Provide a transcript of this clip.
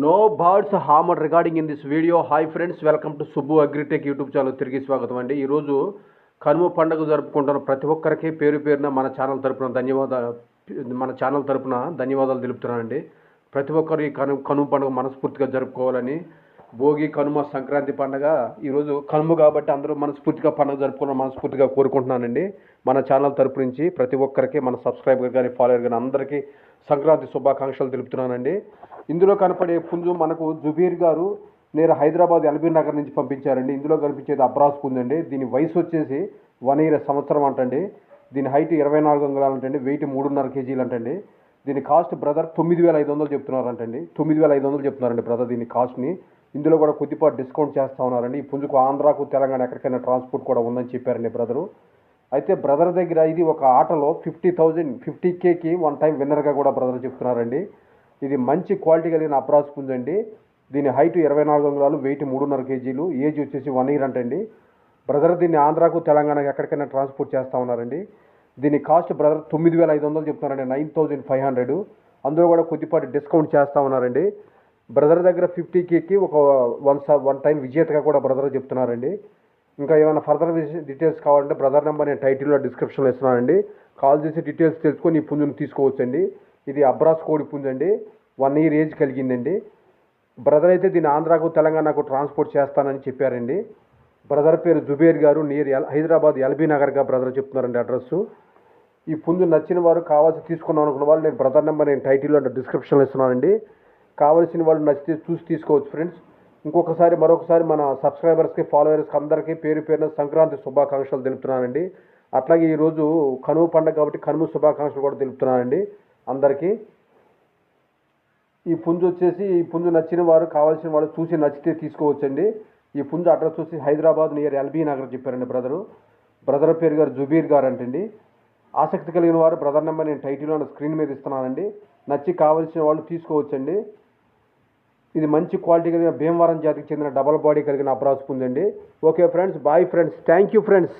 No birds hammer regarding in this video hi friends welcome to Subbu Agritech YouTube channel తిరిగి స్వాగతం అండి. ఈరోజు కనుమ పండుగ జరుపుకుంటున్న ప్రతి ఒక్కరికి పేరు పేరున మన ఛానల్ తరపున ధన్యవాదాలు మన ఛానల్ తరపున ధన్యవాదాలు తెలుపుతున్నానండి. ప్రతి ఒక్కరు ఈ కను కనుమ పండుగ మనస్ఫూర్తిగా జరుపుకోవాలని భోగి కనుమ సంక్రాంతి పండుగ ఈరోజు కనుమ కాబట్టి అందరూ మనస్ఫూర్తిగా పండుగ జరుపుకోవాలని మనస్ఫూర్తిగా కోరుకుంటున్నానండి. మన ఛానల్ తరపు నుంచి ప్రతి ఒక్కరికి మన సబ్స్క్రైబర్ కానీ ఫాలోవర్ కానీ అందరికీ సంక్రాంతి శుభాకాంక్షలు తెలుపుతున్నానండి. ఇందులో కనపడే పుంజు మనకు జుబీర్ గారు నేను హైదరాబాద్ ఎల్బీ నగర్ నుంచి పంపించారండి. ఇందులో కనిపించేది అబ్రాస్ పుంజు అండి. దీని వయసు వచ్చేసి వన్ ఇయర్ సంవత్సరం అంటండి. దీని హైట్ ఇరవై నాలుగు అంగుళాలు అంటండి. వెయిట్ మూడున్నర కేజీలు అంటండి. దీని కాస్ట్ బ్రదర్ తొమ్మిది వేల ఐదు వందలు చెప్తున్నారంటండి. తొమ్మిది వేల ఐదు వందలు చెప్తున్నారండి బ్రదర్ దీని కాస్ట్ని. ఇందులో కూడా కొద్దిపాటు డిస్కౌంట్ చేస్తూ ఉన్నారండి. ఈ పుంజుకు ఆంధ్రాకు తెలంగాణ ఎక్కడికైనా ట్రాన్స్పోర్ట్ కూడా ఉందని చెప్పారండి బ్రదరు అయితే బ్రదర్ దగ్గర ఇది ఒక ఆటలో ఫిఫ్టీ థౌజండ్ ఫిఫ్టీ కేకి వన్ టైం విన్నర్గా కూడా బ్రదర్ చెప్తున్నారండి. ఇది మంచి క్వాలిటీ కలిగిన అప్రాస్ పుంజండి. దీని హైట్ ఇరవై నాలుగు అంగుళాలు వెయిట్ మూడున్నర కేజీలు ఏజ్ వచ్చేసి వన్ ఇయర్ అంటండి. బ్రదర్ దీన్ని ఆంధ్రాకు తెలంగాణకు ఎక్కడికైనా ట్రాన్స్పోర్ట్ చేస్తా ఉన్నారండి. దీని కాస్ట్ బ్రదర్ తొమ్మిది వేల ఐదు వందలు చెప్తున్నారండి నైన్ థౌజండ్ ఫైవ్ హండ్రెడ్ అందులో కూడా కొద్దిపాటి డిస్కౌంట్ చేస్తా ఉన్నారండి. బ్రదర్ దగ్గర ఫిఫ్టీ కేకి ఒక వన్ వన్ టైం విజేతగా కూడా బ్రదర్ చెప్తున్నారండి. ఇంకా ఏమైనా ఫర్దర్ డీటెయిల్స్ కావాలంటే బ్రదర్ నెంబర్ నేను టైటిల్లో డిస్క్రిప్షన్లో ఇస్తున్నానండి. కాల్ చేసి డీటెయిల్స్ తెలుసుకొని ఈ పుంజుని తీసుకోవచ్చండి. ఇది అబ్రాస్ కోడి పుంజు అండి. వన్ ఇయర్ ఏజ్ కలిగిందండి. బ్రదర్ అయితే దీన్ని ఆంధ్రాకు తెలంగాణకు ట్రాన్స్పోర్ట్ చేస్తానని చెప్పారండి. బ్రదర్ పేరు జుబేర్ గారు నియర్ హైదరాబాద్ ఎల్బీ నగర్గా బ్రదర్ చెప్తున్నారండి అడ్రస్సు. ఈ పుంజు నచ్చిన వారు కావాల్సి తీసుకున్నాం అనుకున్న వాళ్ళు నేను బ్రదర్ నెంబర్ నేను టైటిల్లో డిస్క్రిప్షన్లో ఇస్తున్నానండి. కావాల్సిన వాళ్ళు నచ్చితే చూసి తీసుకోవచ్చు ఫ్రెండ్స్. ఇంకొకసారి మరొకసారి మన సబ్స్క్రైబర్స్కి ఫాలోవర్స్కి అందరికీ పేరు పేరున సంక్రాంతి శుభాకాంక్షలు తెలుపుతున్నానండి. అట్లాగే ఈరోజు కనుమ పండుగ కాబట్టి కనుమ శుభాకాంక్షలు కూడా తెలుపుతున్నానండి అందరికీ. ఈ పుంజు వచ్చేసి ఈ పుంజు నచ్చిన వారు కావాల్సిన వాళ్ళు చూసి నచ్చితే తీసుకోవచ్చండి. ఈ పుంజు అడ్రస్ వచ్చి హైదరాబాద్ నియర్ ఎల్బీ నగర్ చెప్పారండి బ్రదరు. బ్రదర్ పేరు గారు జుబీర్ గారు అంటండి ఆసక్తి కలిగిన వారు బ్రదర్ నెంబర్ నేను టైటిల్లో స్క్రీన్ మీద ఇస్తున్నానండి. నచ్చి కావలసిన వాళ్ళు తీసుకోవచ్చండి. ఇది మంచి క్వాలిటీ కలిగిన భీమవరం జాతికి చెందిన డబల్ బాడీ కలిగిన అప్రాస్ పుంజండి okay friends bye friends thank you friends.